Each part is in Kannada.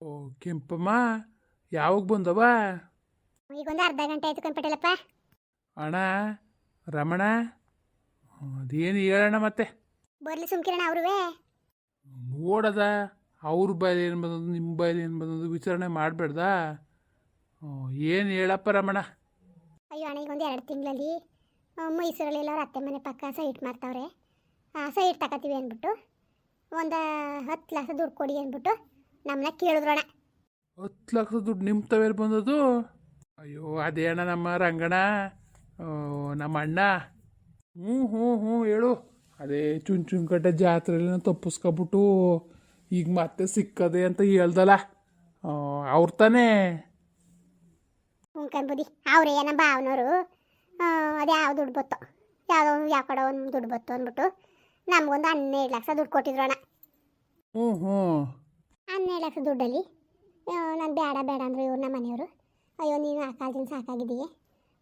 ಓ ಕೆಂಪಮ್ಮ ಯಾವಾಗ ಬಂದವ? ಈಗ ಒಂದು ಅರ್ಧ ಗಂಟೆ ಆಯ್ತು ಕಂಪಟೇಲಪ್ಪ ಅಣ್ಣ ರಮಣ ಅದೇನು ಹೇಳಣ್ಣ ಮತ್ತೆ? ಬರ್ಲಿ ಸುಮ್ಕಿರಣ ಅವ್ರುವೆ. ನೋಡದ ಅವ್ರ ಬಾಯಲ್ಲಿ ಏನು ಬಂದದ್ದು ನಿಮ್ಮ ಬಾಯಲ್ಲಿ ಏನು ಬಂದದ್ದು ವಿಚಾರಣೆ ಮಾಡಬೇಡ್ದ? ಏನು ಹೇಳಪ್ಪ ರಮಣ? ಅಯ್ಯೋ ಅಣ್ಣ ಈಗ ಒಂದು ಎರಡು ತಿಂಗಳಲ್ಲಿ ಮೈಸೂರಲ್ಲಿ ಅವ್ರ ಅತ್ತೆ ಮನೆ ಪಕ್ಕ ಸೈಟ್ ಮಾಡ್ತಾವ್ರೆ ಆ ಸೈಟ್ ತಗೋತೀವಿ ಅಂದ್ಬಿಟ್ಟು ಒಂದು ಹತ್ತು ಲಕ್ಷ ದುಡ್ಡು ಕೊಡಿ ಅಂದ್ಬಿಟ್ಟು ನಮ್ಮನ್ನ ಕೇಳಿದ್ರಣ. ಹತ್ತು ಲಕ್ಷ ದುಡ್ಡು ನಿಮ್ಮ ತವೇಲಿ ಬಂದದು ಅಯ್ಯೋ ಅದೇಣ ನಮ್ಮ ರಂಗಣ ನಮ್ಮ ಅಣ್ಣ ಹ್ಞೂ ಹ್ಞೂ ಹ್ಞೂ ಹೇಳು. ಅದೇ ಚುನ್ ಚುನ್ಕಟ್ಟೆ ಜಾತ್ರೆಯಲ್ಲಿ ತಪ್ಪಿಸ್ಕೊಬಿಟ್ಟು ಈಗ ಮತ್ತೆ ಸಿಕ್ಕದೆ ಅಂತ ಹೇಳ್ದಲ್ಲ. ಅವ್ರ ತಾನೇ? ಹ್ಞೂ ಕಣ್ಬುದಿ ಅವರೇ ನಮ್ಮ ಭಾವನವರು ಅದು ಯಾವ ದುಡ್ಡು ಬತ್ತೋ? ಯಾವುದೋ ಒಂದು ಯಾವ ಕಡೆ ಒಂದು ದುಡ್ಡು ಬತ್ತು ಅಂದ್ಬಿಟ್ಟು ನಮಗೊಂದು ಹನ್ನೆರಡು ಲಕ್ಷ ದುಡ್ಡು ಕೊಟ್ಟಿದ್ರಣ ಹ್ಞೂ ಹ್ಞೂ ಹನ್ನೆರಡು ಲಕ್ಷ ದುಡ್ಡಲ್ಲಿ. ನಾನು ಬೇಡ ಬೇಡ ಅಂದ್ರೆ ಇವ್ರು ನಮ್ಮ ಮನೆಯವರು. ಅಯ್ಯೋ ನೀನು ಆ ಕಾಲದಿಂದ ಸಾಕಾಗಿದ್ದೀಯ.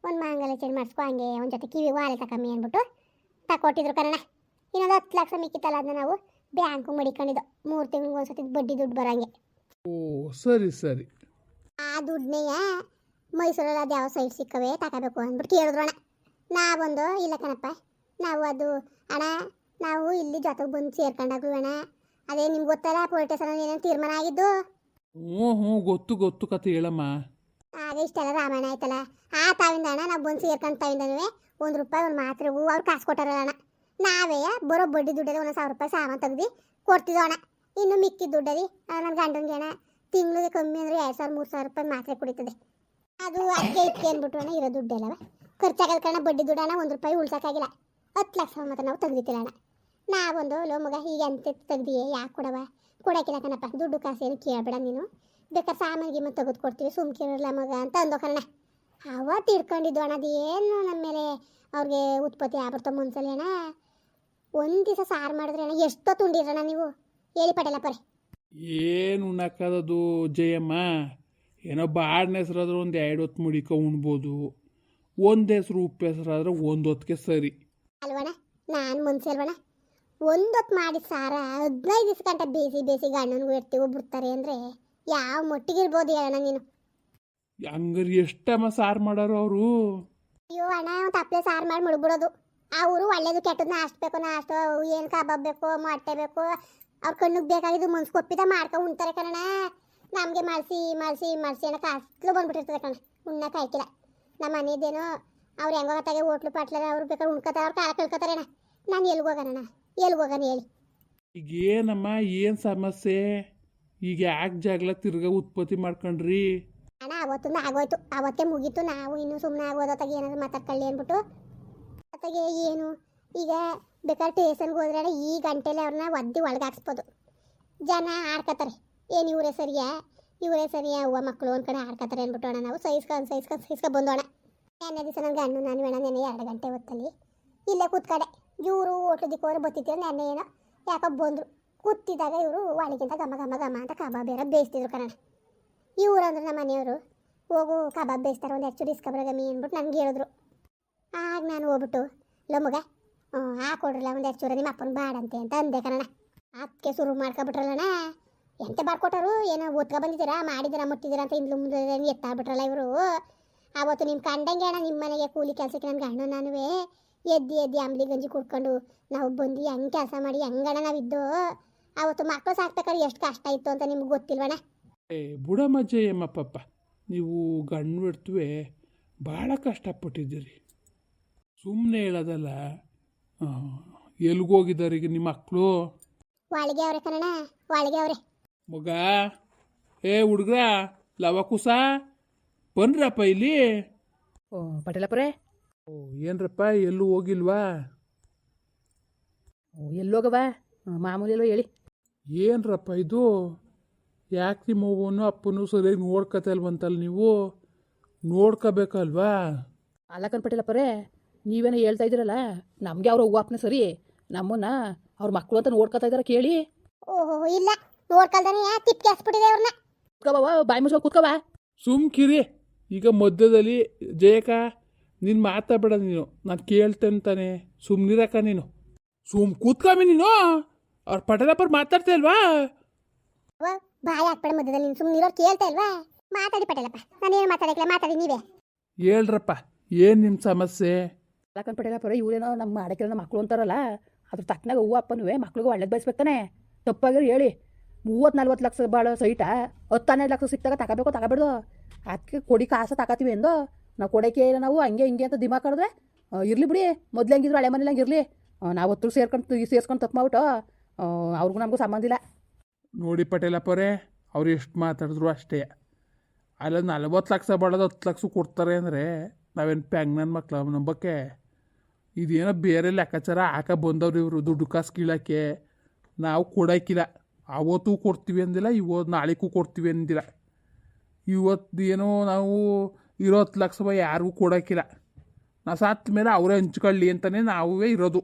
ಒಂದು ಮಾಂಗಲ್ಯ ಚೇಂಜ್ ಮಾಡಿಸ್ಕೊ ಹಂಗೆ ಒಂದು ಜೊತೆ ಕಿವಿ ವಾಲೆ ತಕಮ್ಮಿ ಅಂದ್ಬಿಟ್ಟು ತಕೊಟ್ಟಿದ್ರು ಕನ್ನಡ ಇನ್ನೊಂದು ಹತ್ತು ಲಕ್ಷ ಮಿಕ್ಕಿತ್ತಲ್ಲ ಅದನ್ನ ನಾವು ಬ್ಯಾಂಕು ಮಡಿಕೊಂಡಿದ್ದು. ಮೂರು ತಿಂಗ್ಳಿಗೆ ಒಂದು ಸತಿ ಬಡ್ಡಿ ದುಡ್ಡು ಬರೋಂಗೆ. ಓ ಸರಿ ಸರಿ. ಆ ದುಡ್ಡನೆಯ ಮೈಸೂರಲ್ಲಿ ಅದು ಯಾವ ಸೈಡ್ ಸಿಕ್ಕವೆ ತಗೋಬೇಕು ಅಂದ್ಬಿಟ್ಟು ಕೇಳಿದ್ರು ಅಣ್ಣ. ನಾ ಬಂದು ಇಲ್ಲ ಕಣಪ್ಪ ನಾವು ಅದು ಅಣ್ಣ ನಾವು ಇಲ್ಲಿ ಜೊತೆಗೆ ಬಂದು ಸೇರ್ಕೊಂಡಾಗ್ಲು ಅಣ್ಣ ಅದೇ ನಿಮ್ಗೆ ಗೊತ್ತಲ್ಲ ಪೊಲೀಸ್ ಸ್ಟೇಷನ್ ಏನೇನು ತೀರ್ಮಾನ ಆಗಿದ್ದು? ಹ್ಞೂ ಹ್ಞೂ ಗೊತ್ತು ಗೊತ್ತು ಕತೆ ಹೇಳಮ್ಮ. ಆಗ ಇಷ್ಟೆಲ್ಲ ರಾಮಾಯಣ ಆಯ್ತಲ್ಲ. ಆ ತಾವಿಂದ ಅಣ್ಣ ನಾವು ಬಂದು ಸೇರ್ಕೊಂಡು ತಾವಿಂದನೂ ಒಂದು ರೂಪಾಯಿ ಒಂದು ಮಾತ್ರೆಗೂ ಅವ್ರು ಕಾಸು ಕೊಟ್ಟಾರಲ್ಲ ಅಣ್ಣ. ನಾವೇ ಬರೋ ಬಡ್ಡಿ ದುಡ್ಡಲ್ಲಿ ಒಂದು ಸಾವಿರ ರೂಪಾಯಿ ಸಾಮಾನು ತೆಗ್ದು ಕೊಡ್ತಿದ್ದೋ ಅಣ್ಣ. ಇನ್ನು ಮಿಕ್ಕಿದ ದುಡ್ಡಲ್ಲಿ ನನ್ನ ಗಂಡನಿಗೆ ಅಣ್ಣ ತಿಂಗಳಿಗೆ ಕಮ್ಮಿ ಅಂದರೆ ಎರಡು ಸಾವಿರ ಮೂರು ಸಾವಿರ ರೂಪಾಯಿ ಮಾತ್ರೆ ಕುಡಿತದೆ. ಅದು ಅದಕ್ಕೆ ಇಕ್ಕೆ ಅಂದ್ಬಿಟ್ಟು ಅಣ್ಣ ಇರೋ ದುಡ್ಡೆಲ್ಲವ ಖರ್ಚಾಗದ ಕಾರಣ ಬಡ್ಡಿ ದುಡ್ಡು ಅಣ್ಣ ಒಂದು ರೂಪಾಯಿ ಉಳ್ಸೋಕ್ಕಾಗಿಲ್ಲ. ಹತ್ತು ಲಕ್ಷ ಮಾತ್ರ ನಾವು ತೆಗ್ದಿತ್ತಿಲ್ಲ ಅಣ್ಣ. ನಾವೊಂದು ಲೋ ಮಗ ಹೀಗೆ ಅಂತ ತೆಗ್ದಿಯೇ ಯಾಕೆ ಕೊಡವ? ಕೊಡೋಕ್ಕಿಲ್ಲ ಕಣಪ್ಪ ದುಡ್ಡು ಕಾಸೇನು ಏನು ಕೇಳಬೇಡ ನೀನು. ಬೇಕಾ ಸಾಮಾನಿಗೆ ಮತ್ತೆ ತೆಗೆದು ಕೊಡ್ತೀವಿ ಸುಮ್ಕಿರಲ್ಲ ಮಗ ಅಂತ ಅಂದೋ ಕಣ ಅವತ್ತು ಇಟ್ಕೊಂಡಿದ್ದು ಅಣ್ಣ ಅದೇನು ನಮ್ಮ ಮೇಲೆ ಅವ್ರಿಗೆ ಉತ್ಪತ್ತಿ ಆಗ್ಬಿಡ್ತು ಮುನ್ಸಲಿ ಅಣ್ಣ. ಒಂದು ದಿವಸ ಸಾರು ಮಾಡಿದ್ರೆ ಅಣ್ಣ ಎಷ್ಟೊತ್ತು ಉಂಡಿರಣ್ಣ ನೀವು? ಹೇಳಿ ಪಟೇಲಪ್ಪರೇ ಏನು ಉಣ್ಣಕ್ಕದದು ಜಯಮ್ಮ? ಏನೋ ಬಾಡ್ನ ಹೆಸರಾದ್ರೆ ಒಂದು ಎರಡು ಹೊತ್ತು ಮುಡಿಕ ಉಣ್ಬೋದು. ಒಂದು ಹೆಸರು ಉಪ್ಪು ಹೆಸರಾದ್ರೆ ಒಂದು ಹೊತ್ತಿಗೆ ಸರಿ. ಅಲ್ವಣ್ಣ ನಾನು ಮುನ್ಸಲ್ವಣ ಒಂದೊತ್ತು ಮಾಡಿ ಸಾರ ಹದಿನೈದು ದಿವಸ ಗಂಟೆ ಬೇಸಿ ಬೇಸಿ ಗಂಡನಿಗೂ ಇರ್ತೀವಿ ಬಿಡ್ತಾರೆ ಅಂದರೆ ಯಾವ ಮೊಟ್ಟಿಗಿರ್ಬೋದು ಹೇಳೋಣ ನೀನು. ಹಂಗಾರೆ ಎಷ್ಟಮ್ಮ ಸಾರು ಮಾಡೋರು ಅವರು? ಅಯ್ಯೋ ಅಣ್ಣ ತಪ್ಪಲೆ ಸಾರು ಮಾಡಿ ಮುಳುಗ್ಬಿಡೋದು. ಊರು ಒಳ್ಳೇದು ಕೆಟ್ಟದನ್ನ ಅಷ್ಟಬೇಕು ನಾ ಅಷ್ಟು ಏನು ಕಬಾಬ್ ಬೇಕು ಮೊಟ್ಟೆ ಬೇಕು ಅವ್ರ ಕಣ್ಣಿಗೆ ಬೇಕಾಗಿದ್ದು ಮನ್ಸು ಕೊಪ್ಪಿದ ಮಾಡ್ಕೊ ಉಣ್ತಾರೆ ಕಣ ನಮಗೆ ಮಳ್ಸಿ ಮಳ್ಸಿ ಮಳ್ಸಿ ಅನ್ನೋ ಕಾಸ್ಲು ಬಂದ್ಬಿಟ್ಟಿರ್ತದೆ ಕಣ ಉಣ್ಣಕ್ಕೆ ಆಯ್ತಿಲ್ಲ ನಮ್ಮ ಮನೆಯದೇನೋ ಅವ್ರು ಹೆಂಗೋ ಹೋಟ್ಲು ಪಾಟ್ಲಾಗ ಅವ್ರು ಬೇಕಾದ್ರೆ ಉಣ್ಕೋತಾರೆ ಅವ್ರು ಕಾಲ ಕಳ್ಕೊತಾರೆ ಅಣ್ಣ. ನಾನು ಎಲ್ಗೆ ಎಲ್ಗೆ ಹೋಗೋಣ ಹೇಳಿ. ಈಗ ಏನಮ್ಮ ಏನು ಸಮಸ್ಯೆ? ಈಗ ಯಾಕೆ ಜಗಳ ತಿರ್ಗಾ ಉತ್ಪತ್ತಿ ಮಾಡ್ಕೊಂಡ್ರಿ? ಅಣ್ಣ ಅವತ್ತು ಆಗೋಯ್ತು. ಅವತ್ತೇ ಮುಗೀತು. ನಾವು ಇನ್ನೂ ಸುಮ್ಮನೆ ಆಗೋದತ್ತಾಗ ಏನಾದ್ರು ಮಾತಾಡ್ಕೊಳ್ಳಿ ಅಂದ್ಬಿಟ್ಟು. ಅತ್ತಾಗೆ ಏನು? ಈಗ ಬೇಕಾದ್ರೆ ಟೇಷನ್ಗೆ ಹೋದ್ರೆ ಅಣ್ಣ ಈ ಗಂಟೆಲಿ ಅವ್ರನ್ನ ಒದ್ದಿ ಒಳಗೆ ಹಾಕ್ಸ್ಬೋದು. ಜನ ಆಡ್ಕೋತಾರೆ ಏನು ಇವರೇ ಸರಿಯಾ? ಇವರೇ ಸರಿಯಾ? ಅವ್ವ ಮಕ್ಕಳು ಒಂದು ಕಡೆ ಆಡ್ಕೋತಾರೆ ಅಂದ್ಬಿಟ್ಟು ಅಣ್ಣ ನಾವು. ಸಹಿಸ್ಕೊಂಡು ಸಹಿಸ್ಕೊಂಡು ಸಹಿಸ್ಕೊಂಡು ಬಂದೋಣ ನೆನ್ನೆ ದಿವಸ ನನ್ನ ಗಂಡು ನಾನು ಬೇಡ ನೆನೆ ಎರಡು ಗಂಟೆ ಹೊತ್ತಲ್ಲಿ ಇಲ್ಲೇ ಕೂತ್ಕಡೆ. ಇವರು ಹೋಟ್ಲು ದಿಕ್ಕೋರು ಬತ್ತಿದ್ರು ನೆನ್ನೆ ಏನೋ, ಯಾಕೋ ಬಂದರು. ಕೂತಿದ್ದಾಗ ಇವರು ಒಳಗಿಂತ ಘಮ ಘಮ ಘಮ ಅಂತ ಕಬಾಬ್ ಬೇರೆ ಬೇಯಿಸ್ತಿದ್ರು ಕಣ ಇವ್ರು ಅಂದ್ರೆ ನಮ್ಮ ಮನೆಯವರು, ಹೋಗು ಕಬಾಬ್ ಬೇಯಿಸ್ತಾರೆ, ಒಂದು ಹೆಚ್ಚು ಡಿಸ್ಕಬ್ರಗಮಿ ಅಂದ್ಬಿಟ್ಟು ನನಗೆ ಹೇಳಿದ್ರು. ಆಗ ನಾನು ಹೋಗ್ಬಿಟ್ಟು ಲಮ್ಮಗ ಹ್ಞೂ ಹಾಕೊಡ್ರಲ್ಲ ಒಂದು ಹೆಚ್ಚು ನಿಮ್ಮ ಅಪ್ಪನ ಬಾಡಂತೆ ಅಂತ ಅಂದೆ ಕಣ ಅದಕ್ಕೆ ಶುರು ಮಾಡ್ಕೊಬಿಟ್ರಲ್ಲಣ್ಣ. ಎಂತ ಮಾಡ್ಕೊಟ್ಟರು ಏನೋ ಓದ್ಕೊ ಬಂದಿದ್ದೀರಾ? ಮಾಡಿದ್ದೀರಾ? ಮುಟ್ಟಿದ್ದೀರಾ ಅಂತ ಇಂದ್ಲು ಮುಂದೆ ಎತ್ತಾಗ್ಬಿಟ್ರಲ್ಲ ಇವರು. ಆವತ್ತು ನಿಮ್ಮ ಕಂಡಂಗೆ ಅಣ್ಣ ನಿಮ್ಮ ಮನೆಗೆ ಕೂಲಿ ಕೆಲಸಕ್ಕೆ ನನ್ನ ಅಣ್ಣ ನಾನುವೇ. ಎದ್ದು ಎದ್ದು ಅಂಬ್ಲಿ ಗಂಜಿ ಕುಡ್ಕೊಂಡು ನಾವು ಬಂದು ಹೆಂಗೆ ಕೆಲಸ ಮಾಡಿ ಹೆಂಗಣ್ಣ ನಾವಿದ್ದು? ಅವತ್ತು ಮಕ್ಕಳು ಸಾಕ್ಬೇಕಾದ್ರೆ ಎಷ್ಟು ಕಷ್ಟ ಇತ್ತು ಅಂತ ನಿಮ್ಗೆ ಗೊತ್ತಿಲ್ವಣ್ಣ? ಏ ಬುಡ ಮಜ್ಜೆ ಎಮ್ಮಪ್ಪಪ್ಪ ನೀವು ಗಂಡು ಬಿಡ್ತುವೆ ಭಾಳ ಕಷ್ಟಪಟ್ಟಿದ್ದೀರಿ. ಸುಮ್ಮನೆ ಹೇಳೋದಲ್ಲ ಎಲ್ಗೋಗಿದ್ದಾರೆ ಈಗ ನಿಮ್ಮ ಮಕ್ಕಳು ಒಳಗೆ ಅವ್ರೆ ಕಣಣ್ಣ ಒಳಗೆ ಅವ್ರೆ. ಮಗ ಏ ಹುಡುಗ್ರ ಲವ ಕುಸ ಬನ್ರಪ್ಪ ಇಲ್ಲಿ? ಓ ಪಟೇಲಪ್ಪರೇ ಓ ಏನ್ರಪ್ಪ ಎಲ್ಲೂ ಹೋಗಿಲ್ವಾ? ಓ ಎಲ್ಲೋಗವ ಮಾಮೂಲಿ ಎಲ್ಲೋ ಹೇಳಿ. ಏನ್ರಪ್ಪ ಇದು? ಯಾಕೆ ನಿಮ್ಮ ಅವ್ವನು ಅಪ್ಪನು ಸರಿಯಾಗಿ ನೋಡ್ಕೊತಲ್ವಂತಲ್ಲ ನೀವು? ನೋಡ್ಕೋಬೇಕಲ್ವಾ? ಅಲ್ಲಕನ್ ಪಟೇಲಪ್ಪರೇ ನೀವೇನೋ ಹೇಳ್ತಾ ಇದ್ದೀರಲ್ಲ ನಮಗೆ ಅವ್ರ ಅವ್ವಪ್ಪನ ಸರಿ. ನಮ್ಮನ್ನ ಅವ್ರ ಮಕ್ಕಳು ಅಂತ ನೋಡ್ಕೊತಾ ಇದಾರ ಕೇಳಿ. ಓಹೋ ಇಲ್ಲ. ನೋಡ್ಕಲ್ದಾನೆ ಯಾ ತಿಪ್ಪಿಗೆ ಹಾಸ್ಬಿಟ್ಟಿದೆ ಅವ್ರನ್ನ. ಕುತ್ಕೋಬವ ಬಾಯಿ ಮುಚ್ಕೊಂಡು ಕುತ್ಕೋವ ಸುಮ್ಕಿರಿ. ಈಗ ಮಧ್ಯದಲ್ಲಿ ಜಯಕ ನೀನು ಮಾತಾಡಬೇಡ ನೀನು. ನಾನು ಕೇಳ್ತೇನೆ ತಾನೆ ಸುಮ್ಮನಿರಕ್ಕ ನೀನು. ಸುಮ್ ಕೂತ್ಕೊಂಬಿ ನೀನು. ಅವ್ರ ಪಟೇಲಪ್ಪರು ಮಾತಾಡ್ತಾ ಇಲ್ವಾ? ಬಾಯ್ ಹಾಕ್ಬೇಡ ಮಧ್ಯದಲ್ಲಿ ನೀನು. ಸುಮ್ಮನೆ ಇರೋರು ಕೇಳ್ತಾ ಇಲ್ವಾ? ಮಾತಾಡಿ ಪಟೇಲಪ್ಪ. ನಾನೇನು ಮಾತಾಡಕ್ಕಿಲ್ಲ ಮಾತಾಡಿ ನೀವೇ. ಹೇಳ್ರಪ್ಪ ಏನು ನಿಮ್ಮ ಸಮಸ್ಯೆ? ಯಾಕಂತ ಪಟೇಲಪ್ಪರ ಇವರೇನೋ ನಮ್ಮ ಮಾಡಕ್ಕಿರೋ ನಮ್ಮ ಮಕ್ಕಳು ಅಂತಾರಲ್ಲ ಅದ್ರ ತಕ್ಕನಾಗ ಹೂವು ಅಪ್ಪನೂ ಮಕ್ಳಿಗೆ ಒಳ್ಳೇದು ಬಯಸ್ಬೇಕಾನೆ ತಪ್ಪಾಗಿರೋ ಹೇಳಿ. ಮೂವತ್ತು ನಲ್ವತ್ತು ಲಕ್ಷ ಬಾಳ ಸೈಟ ಹತ್ತು ಹನ್ನೆರಡು ಲಕ್ಷ ಸಿಕ್ತಾಗ ತಗೋಬೇಕು ತಗೋಬೇಡ್ದು? ಅದಕ್ಕೆ ಕೊಡಿ ಕಾಸ ತಗೋತೀವಿ ಎಂದು ನಾವು ಕೊಡೋಕೆ ಇಲ್ಲ ನಾವು, ಹಂಗೆ ಹಿಂಗೆ ಅಂತ ದಿಮಾ ಕಡಿದ್ರೆ ಇರಲಿ ಬಿಡಿ, ಮೊದ್ಲು ಹೆಂಗಿದ್ರು ಹಳೆ ಮನೇಲಿ ಹಂಗೆ ಇರಲಿ. ನಾವು ಹೊತ್ತು ಸೇರ್ಕೊಂಡು ಸೇರ್ಸ್ಕೊಂಡು ತಪ್ಪು ಮಾಡ್ಬಿಟ್ಟು ಅವ್ರಿಗೂ ನಮಗೂ ಸಂಬಂಧ ಇಲ್ಲ. ನೋಡಿ ಪಟೇಲಪ್ಪರೇ ಅವ್ರು ಎಷ್ಟು ಮಾತಾಡಿದ್ರು ಅಷ್ಟೇ. ಅಲ್ಲ, ನಲ್ವತ್ತು ಲಕ್ಷ ಬಾಳೋದು ಹತ್ತು ಲಕ್ಷ ಕೊಡ್ತಾರೆ ಅಂದರೆ ನಾವೇನು ಪ್ಯಾಂಗ್ ನನ್ನ ಮಕ್ಳು ನಂಬಕ್ಕೆ? ಇದೇನೋ ಬೇರೆ ಲೆಕ್ಕಾಚಾರ ಹಾಕ ಬಂದವ್ರು ಇವರು, ದುಡ್ಡು ಕಾಸು ಕೀಳಕ್ಕೆ. ನಾವು ಕೊಡೋಕ್ಕಿಲ್ಲ ಅವತ್ತು ಕೊಡ್ತೀವಿ ಅಂದಿಲ್ಲ, ಇವತ್ತು ನಾಳೆಗೂ ಕೊಡ್ತೀವಿ ಅಂದಿಲ್ಲ. ಇವತ್ತು ಏನೋ ನಾವು ಇರೋ ಹತ್ತು ಲಕ್ಷ ರೂಪಾಯಿ ಯಾರಿಗೂ ಕೊಡೋಕ್ಕಿಲ್ಲ. ನಾ ಸತ್ತ ಮೇಲೆ ಅವರೇ ಹಂಚ್ಕೊಳ್ಳಿ ಅಂತಲೇ ನಾವೇ ಇರೋದು.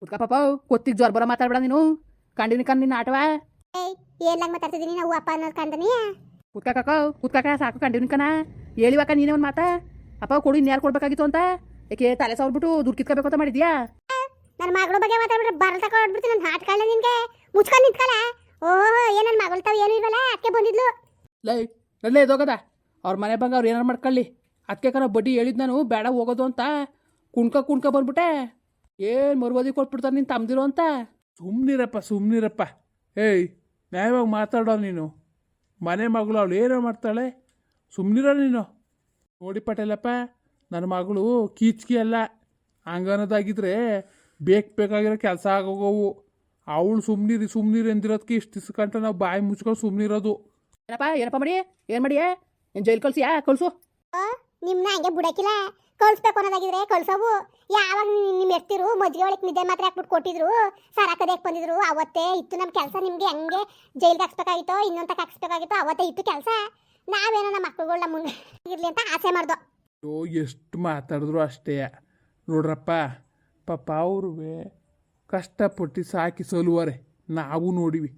ಕುತ್ಕ ಪಾಪ ಕೊತ್ತಿಗೆ ಜ್ವರ ಬರೋ ಮಾತಾಡ್ಬೇಡ ನೀನು. ಕಂಡಿನ ಕಂಡು ನಿನ್ನ ಆಟವ. ಏಯ್ ಏನ್ಲಾಗ ಮಾತಾಡ್ತಿದ್ದೀನಿ ನಾವು ಅಪ್ಪ ಅನ್ನೋದು ಕಂದನಿ ಕುತ್ಕ ಕಾಕ ಕುತ್ಕಾಕ ಸಾಕು ಕಂಡಿನ ಕಣ. ಹೇಳಿವಾಕ ನೀನೇ ಒಂದು ಮಾತಾ. ಅಪ್ಪ ಕೊಡು ಇನ್ಯಾರು ಕೊಡ್ಬೇಕಾಗಿತ್ತು ಅಂತ. ಯಾಕೆ ತಲೆ ಸಾವಿರ್ಬಿಟ್ಟು ದುಡ್ಡು ಕಿತ್ಕೋಬೇಕು ಅಂತ ಮಾಡಿದ್ಯಾ? ನನ್ನ ಮಗಳ ಬಗ್ಗೆ ಮಾತಾಡ್ಬಿಟ್ರೆ ಬರಲ್ ತಗೊಂಡ್ಬಿಡ್ತೀನಿ ನನ್ನ ಹಾಟ್ಕೊಳ್ಳ ನಿನ್ಗೆ. ಮುಚ್ಕೊಂಡು ನಿಂತ್ಕಲ್ಲ. ಓಹೋ ಏನ್ ನನ್ನ ಮಗಳು ತಾವು ಏನು ಇಲ್ವಲ್ಲ? ಅದಕ್ಕೆ ಬಂದಿದ್ಲು. ಲೈ ನಲ್ಲೇ ಎದೋಗದ? ಅವ್ರ ಮನೆ ಬಂಗ ಅವ್ರು ಏನಾರು ಮಾಡ್ಕೊಳ್ಳಿ. ಅದಕ್ಕೆ ಬಡ್ಡಿ ಹೇಳಿದ್ ನಾನು ಬೇಡ ಹೋಗೋದು ಅಂತ. ಕುಣ್ಕ ಕುಣ್ಕ ಬಂದ್ಬಿಟ್ಟೆ. ಏನು ಮರುವಾದಿ ಕೊಟ್ಬಿಡ್ತಾರೆ ನೀನು ತಮ್ದಿರೋ ಅಂತ. ಸುಮ್ಮನಿರಪ್ಪ ಸುಮ್ಮನಿರಪ್ಪ ಏಯ್ ನ್ಯಾಯವಾಗಿ ಮಾತಾಡೋ ನೀನು. ಮನೆ ಮಗಳು ಅವಳು ಏನೋ ಮಾಡ್ತಾಳೆ. ಸುಮ್ಮನಿರೋ ನೀನು. ನೋಡಿ ಪಟೇಲಪ್ಪ ನನ್ನ ಮಗಳು ಕೀಚ್ಕಿ ಅಲ್ಲ. ಹಂಗನ್ನೋದಾಗಿದ್ರೆ ಬೇಕು ಬೇಕಾಗಿರೋ ಕೆಲಸ ಆಗೋಗವು. ಅವಳು ಸುಮ್ಮನಿರಿ ಸುಮ್ಮನಿರಿ ಎಂದಿರೋದಕ್ಕೆ ಇಷ್ಟು ದಿವ್ಸಕ್ಕಂಟ ನಾವು ಬಾಯಿ ಮುಚ್ಕೊಂಡು ಸುಮ್ಮನಿರೋದು ಏನಪ್ಪ ಏನಪ್ಪ ಮಾಡಿ? ಏನು ಮಾಡಿ? ಏನು ಜೈಲ್ ಕಳ್ಸಿಯಾ ಕಳ್ಸು. ನಿಮ್ನ ಹಂಗೆ ಬಿಡಕ್ಕಿಲ್ಲ ಕಳ್ಸ್ಬೇಕು ಅನ್ನೋದಾಗಿದ್ರೆ ಕಳ್ಸವು. ಯಾವಾಗ ನಿಮ್ಮ ಎಷ್ಟಿರು ಮಜ್ಜಿಗೆ ಒಳಗೆ ನಿದ್ದೆ ಮಾತ್ರ ಹಾಕ್ಬಿಟ್ಟು ಕೊಟ್ಟಿದ್ರು ಸಾರ ಕದಕ್ಕೆ ಬಂದಿದ್ರು ಅವತ್ತೇ ಇತ್ತು ನಮ್ಮ ಕೆಲಸ ನಿಮಗೆ ಹಂಗೆ ಜೈಲ್ಗೆ ಹಾಕ್ಸ್ಬೇಕಾಗಿತ್ತೋ ಇನ್ನೊಂದು ಹಾಕ್ಸ್ಬೇಕಾಗಿತ್ತು ಹಾಕ್ಸ್ಬೇಕಾಗಿತ್ತೋ ಅವತ್ತೇ ಇತ್ತು ಕೆಲಸ. ನಾವೇನೋ ನಮ್ಮ ಮಕ್ಕಳುಗಳ ಮುಂದೆ ಇರಲಿ ಅಂತ ಆಸೆ ಮಾಡ್ದೋ. ಅಯ್ಯೋ ಎಷ್ಟು ಮಾತಾಡಿದ್ರು ಅಷ್ಟೇ. ನೋಡ್ರಪ್ಪ ಪಾಪ ಅವ್ರಿಗೆ ಕಷ್ಟಪಟ್ಟು ಸಾಕಿ ಸಲುವರೆ. ನಾವು ನೋಡಿವಿ.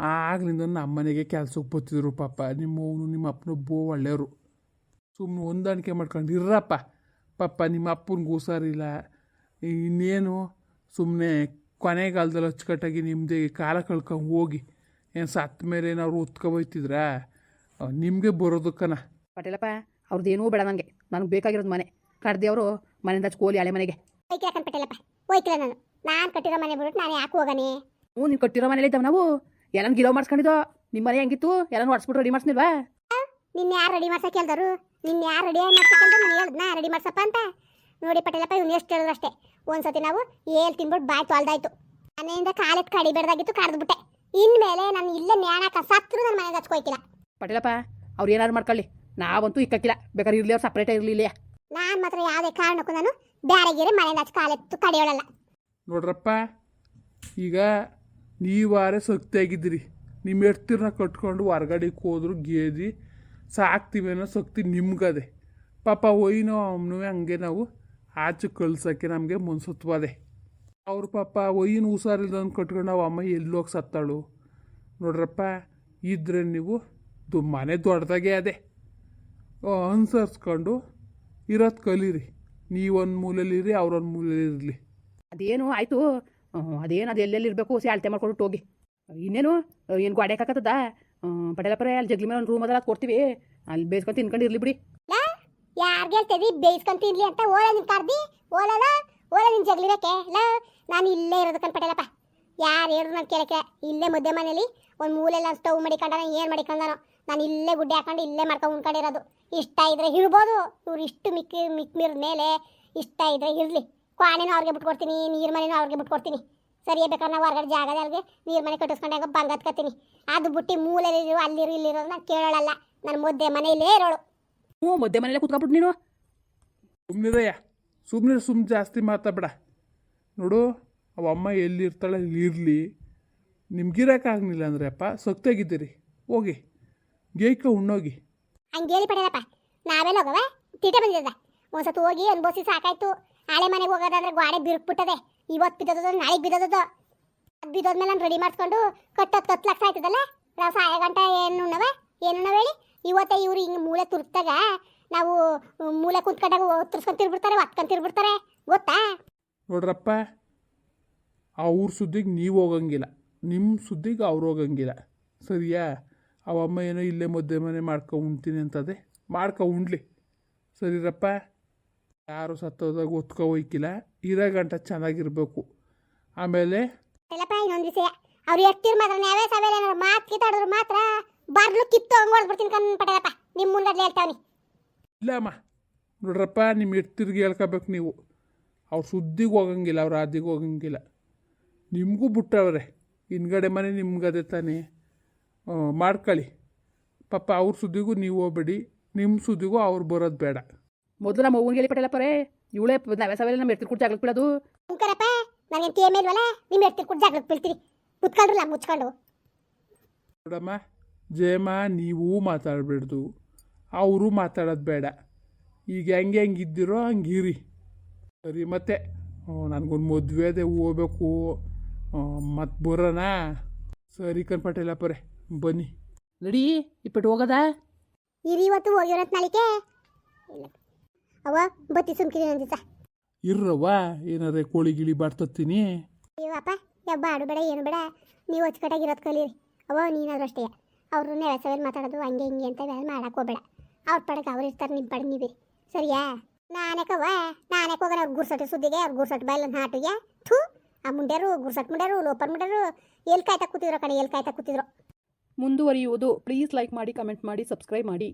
ಆಗ್ಲಿಂದ ನಮ್ಮ ಮನೆಗೆ ಕೆಲ್ಸಕ್ಕೆ ಬರ್ತಿದ್ರು ಪಾಪ. ನಿಮ್ಮವನು ನಿಮ್ಮ ಅಪ್ಪನ ಬೋ ಒಳ್ಳೆಯವರು. ಸುಮ್ಮನೆ ಹೊಂದಾಣಿಕೆ ಮಾಡ್ಕೊಂಡು ಇರ್ರಪ್ಪ. ಪಾಪ ನಿಮ್ಮ ಅಪ್ಪನಿಗೆ ಹುಷಾರಿಲ್ಲ. ಇನ್ನೇನು ಸುಮ್ಮನೆ ಕೊನೆಗಾಲದಲ್ಲಿ ಅಚ್ಚುಕಟ್ಟಾಗಿ ನಿಮ್ಮದೇ ಕಾಲ ಕಳ್ಕೊಂಡು ಹೋಗಿ ಏನು ಸತ್ತ ಮೇಲೆ ಏನಾದ್ರು ಒತ್ಕೊಬೋಯ್ತಿದ್ರಾ ನಿಮಗೆ ಬರೋದಕ್ಕನ ಪಟೇಲಪ್ಪ ಅವ್ರದ್ದೇನೂ ಬೇಡ ನನಗೆ ನನಗೆ ಬೇಕಾಗಿರೋದು ಮನೆ. ಕಡ್ದೇವರು ಮನೆಯಿಂದ ಕೋಲಿ ಹಳೆ ಮನೆಗೆ. ಪಟೇಲಪ್ಪ. ಹೋಯ್ತಿಲ್ಲ ಹೋಯ್ಕಿಲ್ಲ ನಾನು. ನಾನು ಕಟ್ಟಿರೋ ಮನೆ ಬಿಡ್ಬಿಟ್ಟು ನಾನು ಯಾಕೆ ಹೋಗನೆ ಹ್ಞೂ ನೀನು ಕಟ್ಟಿರೋ ಮನೇಲಿ ಇದ್ದಾವೆ ನಾವು. ಎಲ್ಲನ ಗಿಲೋ ಮಾಡ್ಸ್ಕೊಂಡಿದ್ದೋ ನಿಮ್ಮ ಮನೆ ಹೆಂಗಿತ್ತು? ಎಲ್ಲನೂ ಹೊಡ್ಸ್ಬಿಟ್ಟು ರೆಡಿ ಮಾಡ್ಸ್ನಿಲ್ವಾ ನಿನ್ನ ಯಾರು ರೆಡಿ ಮಾಡ್ಸಕ್ಕೆ ಹೇಳ್ದರು? ನಿನ್ನ ಯಾರು ರೆಡಿ ಮಾಡ್ಸಕ್ಕೆ ಹೇಳ್ದರು ನಾನು ಹೇಳ್ದನ ರೆಡಿ ಮಾಡ್ಸಪ್ಪ ಅಂತ? ನೋಡಿ ಪಟೇಲಪ್ಪ ಇವ್ನು ಎಷ್ಟು ಹೇಳಿದ್ರು ಅಷ್ಟೇ. ಒಂದ್ಸತಿ ನಾವು ಏಳು ತಿನ್ಬಿಟ್ಟು ಬಾಯ್ ತೊಳ್ದಾಯ್ತು. ಮನೆಯಿಂದ ಕಾಲೆತ್ ಕಡಿಬೇಡ್ದಾಗಿತ್ತು ಕಡ್ದ್ಬಿಟ್ಟೆ. ಇನ್ಮೇಲೆ ನಾನು ಇಲ್ಲೇ ನ್ಯಾಣಕ ಸತ್ರು ನನ್ನ ಮನೆಗೆ ಹಚ್ಕೊಯ್ಕಿಲ್ಲ ಪಟೇಲಪ್ಪ ಅವ್ರು ಏನಾದ್ರು ಮಾಡ್ಕೊಳ್ಳಿ. ನಾವಂತೂ ಇಕ್ಕಿಲ್ಲ. ಬೇಕಾದ್ರೆ ಇರಲಿ ಅವ್ರು ಸಪ್ರೇಟ್ ಇರಲಿಲ್ಲ ಇಲ್ಲೇ ನಾನು ಮಾತ್ರ ಯಾವುದೇ ಕಾರಣಕ್ಕೂ ನಾನು ಬ್ಯಾರೆಗಿರಿ ಮನೆಯಿಂದ ಹಚ್ಚಿ ಕಾಲೆತ್ತು ಕಡಿಯೋಳಲ್ಲ. ನೋಡ್ರಪ್ಪ ಈಗ ನೀವಾರೆ ಸಕ್ತಿಯಾಗಿದ್ದೀರಿ. ನಿಮ್ಮ ಎಡ್ತಿರ್ನ ಕಟ್ಕೊಂಡು ಹೊರ್ಗಡೆಗೆ ಹೋದ್ರು ಗೇದಿ ಸಾಕ್ತೀವಿ ಸಕ್ತಿ ನಿಮ್ಗದೆ. ಪಾಪ ಒಯ್ನೋ ಅವನು ಹಂಗೆ ನಾವು ಆಚೆ ಕಳ್ಸೋಕ್ಕೆ ನಮಗೆ ಮನ್ಸುತ್ವದೆ. ಅವ್ರ ಪಾಪ ಒಯ್ಯಿನ ಹುಷಾರಿಲ್ದಂದು ಕಟ್ಕೊಂಡು ನಾವು ಅಮ್ಮ ಎಲ್ಲೋಗಿ ಸತ್ತಾಳು? ನೋಡ್ರಪ್ಪ, ಇದ್ರೆ ನೀವು ತುಂಬಾ ದೊಡ್ಡದಾಗೆ ಅದೇ. ಅನುಸರಿಸ್ಕೊಂಡು ಇರೋದು ಕಲೀರಿ. ನೀವೊಂದು ಮೂಲೆಯಲ್ಲಿರಿ ಅವ್ರೊಂದು ಮೂಲೆಯಲ್ಲಿ ಇರಲಿ. ಅದೇನು ಆಯಿತು. ಅದೇನು, ಅದು ಎಲ್ಲೆಲ್ಲಿ ಇರಬೇಕು ಅಳತೆ ಮಾಡ್ಕೊಂಡು ಹೋಗಿ. ಇನ್ನೇನು ಏನು ಗಾಡಿ ಹಾಕತ್ತದ ಪಟೇಲಪ್ಪರೇ ಅಲ್ಲಿ ಜಗ್ಲಿ ಮೇಲೆ ಒಂದು ರೂಮ್ ಅದಲ್ಲ ಕೊಡ್ತೀವಿ. ಅಲ್ಲಿ ಬೇಯಿಸ್ಕೊಂಡು ತಿನ್ಕೊಂಡು ಇರಲಿ ಬಿಡಿ. ಯಾರ್ಗೆ ಹೇಳ್ತೇವಿ ಬೇಯಿಸ್ಕೊಂಡು ತಿನ್ಲಿ ಅಂತ ಓಲ ನಿನ್ ಕರ್ದಿ? ಓಲಲ್ಲ ಓಲ ನಿನ್ ಜಗ್ಲಿರಕ್ಕೆ ಲ, ನಾನು ಇಲ್ಲೇ ಇರೋದಕ್ಕಂತ ಕಣ್ಪಟ್ಟಲ್ಲಪ್ಪ ಯಾರು ಹೇಳಿದ್ರು ನಾನು ಕೇಳಕ್ಕೆ? ಇಲ್ಲೇ ಮುದ್ದೆ ಮನೇಲಿ ಒಂದು ಮೂಲೆಲ್ಲ ಸ್ಟವ್ ಮಡಿಕೊಂಡಾನ, ಏನು ಮಡಿಕೊಂಡಾನೋ. ನಾನು ಇಲ್ಲೇ ಗುಡ್ಡೆ ಹಾಕೊಂಡು ಇಲ್ಲೇ ಮಾಡ್ಕೊಂಡು ಉಂಡ್ಕೊಂಡಿರೋದು ಇಷ್ಟ ಇದ್ರೆ ಇರ್ಬೋದು. ಇವ್ರು ಇಷ್ಟು ಮಿಕ್ಕಿ ಮಿಕ್ಮಿರ್ ಮೇಲೆ ಇಷ್ಟ ಇದ್ರೆ ಇರಲಿ. ಕ್ವಾಣಿನೂ ಅವ್ರಿಗೆ ಬಿಟ್ಕೊಡ್ತೀನಿ ನೀರು ಮನೆನೂ ಅವ್ರಿಗೆ ಬಿಟ್ಕೊಡ್ತೀನಿ. ಸರಿಯೇ ಬೇಕಾದ್ರೆ ನಾವು ಹೊರಗಡೆ ಜಾಗದಲ್ಲಿ ನೀರು ಮನೆ ಕಟ್ಟಿಸ್ಕೊಂಡಾಗ ಬಂಗ್ ಹತ್ಕೊತೀನಿ. ಅದು ಬಿಟ್ಟು ಮೂಲೆಯಲ್ಲಿ ಅಲ್ಲಿರು ಇಲ್ಲಿರೋ ನಾನು ಕೇಳೋಳಲ್ಲ. ನನ್ನ ಮುದ್ದೆ ಮನೆಯಲ್ಲೇ ಇರೋಳು. ಹ್ಞೂ ಮಧ್ಯೆ ಮನೇಲೆ ಕೂತ್ಕೊಬಿಟ್ಟು ನೀನು. ಸುಮ್ಮನೆ ಸುಮ್ಮನೆ ಸುಮ್ಮನೆ ಜಾಸ್ತಿ ಮಾತಾಡ್ಬೇಡ. ನೋಡು ಅವ ಅಮ್ಮ ಎಲ್ಲಿರ್ತಾಳೆ ಅಲ್ಲಿ ಇರಲಿ. ನಿಮ್ಗಿರೋಕ್ಕಾಗಲಿಲ್ಲ ಅಂದ್ರೆ ಅಪ್ಪ ಸೊಕ್ತಾಗಿದ್ದೀರಿ. ಹೋಗಿ. ಗೇಯ್ಕ ಉಣ್ಣೋಗಿ. ಹಂಗೇಳಿ ಹೇಳಿ ನಾವೇನು ನಾವೆಲ್ಲ ಹೋಗವ ತೀಟೆ ಬಂದಿದ್ದ ಒಂದ್ಸತಿ ಹೋಗಿ ಅನ್ಬೋಸಿ ಸಾಕಾಯ್ತು. ಹಳೆ ಮನೆಗೆ ಹೋಗೋದಾದ್ರೆ ಬಿರುಕ್ ಬಿರುಕ್ಬಿಟ್ಟದೆ. ಇವತ್ತು ಬಿದ್ದದ ನಾಳೆಗೆ ಬಿದ್ದದ ಅದು ಬಿದ್ದೋದ್ಮೇಲೆ ನಾನು ರೆಡಿ ಮಾಡಿಸ್ಕೊಂಡು ಕಟ್ಟೋದು ಹತ್ತು ಲಕ್ಷ ಆಯ್ತದಲ್ಲ? ನಾವು ಆಯ ಗಂಟ ಏನು ಉಣ್ಣವ? ಏನು ಹೇಳಿ? ಇವತ್ತೇ ಇವ್ರು ಹಿಂಗೆ ಮೂಲೆ ತುರ್ತಾಗ ನಾವು ಮೂಲೆ ಕುಂತ್ಕೊಂಡಾಗ ತುರ್ಸ್ಕೊಂತಿರ್ಬಿಡ್ತಾರೆ ಹತ್ಕೊಂತಿರ್ಬಿಡ್ತಾರೆ ಗೊತ್ತಾ? ನೋಡ್ರಪ್ಪ ಅವ್ರ ಸುದ್ದಿಗೆ ನೀವು ಹೋಗಂಗಿಲ್ಲ. ನಿಮ್ಮ ಸುದ್ದಿಗೆ ಅವ್ರು ಹೋಗಂಗಿಲ್ಲ. ಸರಿಯಾ? ಅವಮ್ಮ ಏನೋ ಇಲ್ಲೇ ಮದ್ದೆ ಮನೆ ಮಾಡ್ಕೊ ಉಣ್ತೀನಿ ಅಂತದೆ. ಮಾಡ್ಕೊ ಉಣ್ಲಿ. ಸರಿರಪ್ಪ? ಯಾರು ಸತ್ತೋದಾಗ ಒತ್ಕೊ ಹೋಯ್ಕಿಲ್ಲ ಇರೋ ಗಂಟ ಚೆನ್ನಾಗಿರ್ಬೇಕು. ಆಮೇಲೆ ಇನ್ನೊಂದು ವಿಷಯ. ಅವ್ರು ಎಷ್ಟಿರ್ ಮಾತ್ರ ನಾವೇ ಸವೇಲೆ ಮಾತು ಕಿತ್ತಾಡಿದ್ರು ಮಾತ್ರ ಬರ್ಲು ಕಿತ್ತು ಹಂಗೆ ಹೊಡ್ಬಿಡ್ತೀನಿ ಪಟೇಲಪ್ಪ. ನಿಮ್ಮ ಮುಂದೆ ಹೇಳ್ತಾವ್ನಿ. ಇಲ್ಲಮ್ಮ ನೋಡ್ರಪ್ಪ ನಿಮ್ಮ ಎತ್ತಿರ್ಗೆ ಹೇಳ್ಕೋಬೇಕು ನೀವು. ಅವ್ರ ಸುದ್ದಿಗೆ ಹೋಗಂಗಿಲ್ಲ ಅವ್ರ ಆದಿಗೆ ಹೋಗಂಗಿಲ್ಲ. ನಿಮಗೂ ಬಿಟ್ಟವ್ರೆ. ಹಿಂದ್ಗಡೆ ಮನೆ ನಿಮ್ಗದೆ ತಾನೆ. ಮಾಡ್ಕೊಳ್ಳಿ. ಪಾಪ ಅವ್ರ ಸುದ್ದಿಗೂ ನೀವು ಹೋಗ್ಬೇಡಿ. ನಿಮ್ಮ ಸುದ್ದಿಗೂ ಅವ್ರು ಬರೋದು ಬೇಡ. ಮೊದಲು ನಮ್ಮ ಅವ್ವನಿಗೆ ಹೇಳಿ ಪಟೇಲಪ್ಪರೇ? ಇವಳೇ ನಾವೇ ಸಾವಿರ ನಮ್ಮ ಎತ್ತಿನ ಕೂಡ ಜಾಗಕ್ಕೆ ಬಿಡೋದು ಕುಂಕರಪ್ಪ ನಾನು ಎಂತ ಏಮೇ ಇಲ್ವಲ್ಲ ನಿಮ್ಮ ಎಡ್ತಿ ಕೊಟ್ಟು ಜಾಗಕ್ಕೆ ಬೀಳ್ತೀರಿ. ಕುತ್ಕೊಂಡ್ರಲ್ಲ ಮುಚ್ಕೊಂಡು. ನೋಡಮ್ಮ ಜಯಮ್ಮ ನೀವು ಮಾತಾಡಬೇಡ್ದು. ಅವರು ಮಾತಾಡೋದು ಬೇಡ. ಈಗ ಹೆಂಗೆ ಹೆಂಗಿದ್ದೀರೋ ಹಂಗಿರಿ ಸರಿ ಮತ್ತೆ? ನನಗೊಂದು ಮದುವೆ ಅದೇ ಹೋಗ್ಬೇಕು. ಮತ್ತೆ ಬರೋಣ ಸರಿ ಕಣ್ಪಟ್ಟೆಲ್ಲಪ್ಪರೆ ಬನ್ನಿ. ನಡಿ ಇಪ್ಪಟ್ಟು ಹೋಗದ? ಇರಿ ಇವತ್ತು ಹೋಗಿರೋತ್ ನಾಳಿಕೆ. ಇಲ್ಲ. ಅವ ಬತ್ತಿ ಸುಮ್ಕಿರಿ ನಂದಿಸ ಇರ್ರವ್ವ ಏನಾರೇ ಕೋಳಿ ಗಿಳಿ ಬಾಡ್ತತ್ತೀನಿ. ಅಯ್ಯಪ್ಪ ಯಾವ ಬಾಡು ಬೇಡ ಏನು ಬೇಡ ನೀವು ಅಚ್ಚುಕಟ್ಟಾಗಿರೋದು ಕಲೀರಿ. ಅವ ನೀನಾದ್ರೂ ಅಷ್ಟೇ. ಅವರು ನೆಲಸವೇಲಿ ಮಾತಾಡೋದು ಹಂಗೆ ಹಿಂಗೆ ಅಂತ ಬೇರೆ ಮಾಡಕ್ಕೆ ಹೋಗ್ಬೇಡ. ಅವ್ರ ಪಡಕ್ಕೆ ಅವ್ರು ಇರ್ತಾರೆ ನಿಮ್ಮ ಪಡ ನೀವೇ. ಸರಿಯಾ? ನಾನೇಕವ್ವ ನಾನೇಕ ಹೋಗೋಣ ಅವ್ರು ಗುರ್ಸಟ್ಟು ಸುದ್ದಿಗೆ ಅವ್ರು ಗುರ್ಸಟ್ಟು ಬಾಯಿಲ್ಲ ಹಾಟಿಗೆ. ಥೂ ಆ ಮುಂಡ್ಯಾರು ಗುರ್ಸಟ್ ಮುಂಡ್ಯಾರು ಲೋಪರ್ ಮುಂಡ್ಯಾರು ಎಲ್ಲಿ ಕಾಯ್ತಾ ಕೂತಿದ್ರು ಕಣೆ ಎಲ್ಲಿ ಕಾಯ್ತಾ ಕೂತಿದ್ರು. ಮುಂದುವರಿಯುವುದು ಪ್ಲೀಸ್ ಲೈಕ್ ಮಾಡಿ ಕಮೆಂಟ್ ಮಾಡಿ ಸಬ್ಸ್ಕ್ರೈಬ್ ಮಾಡಿ.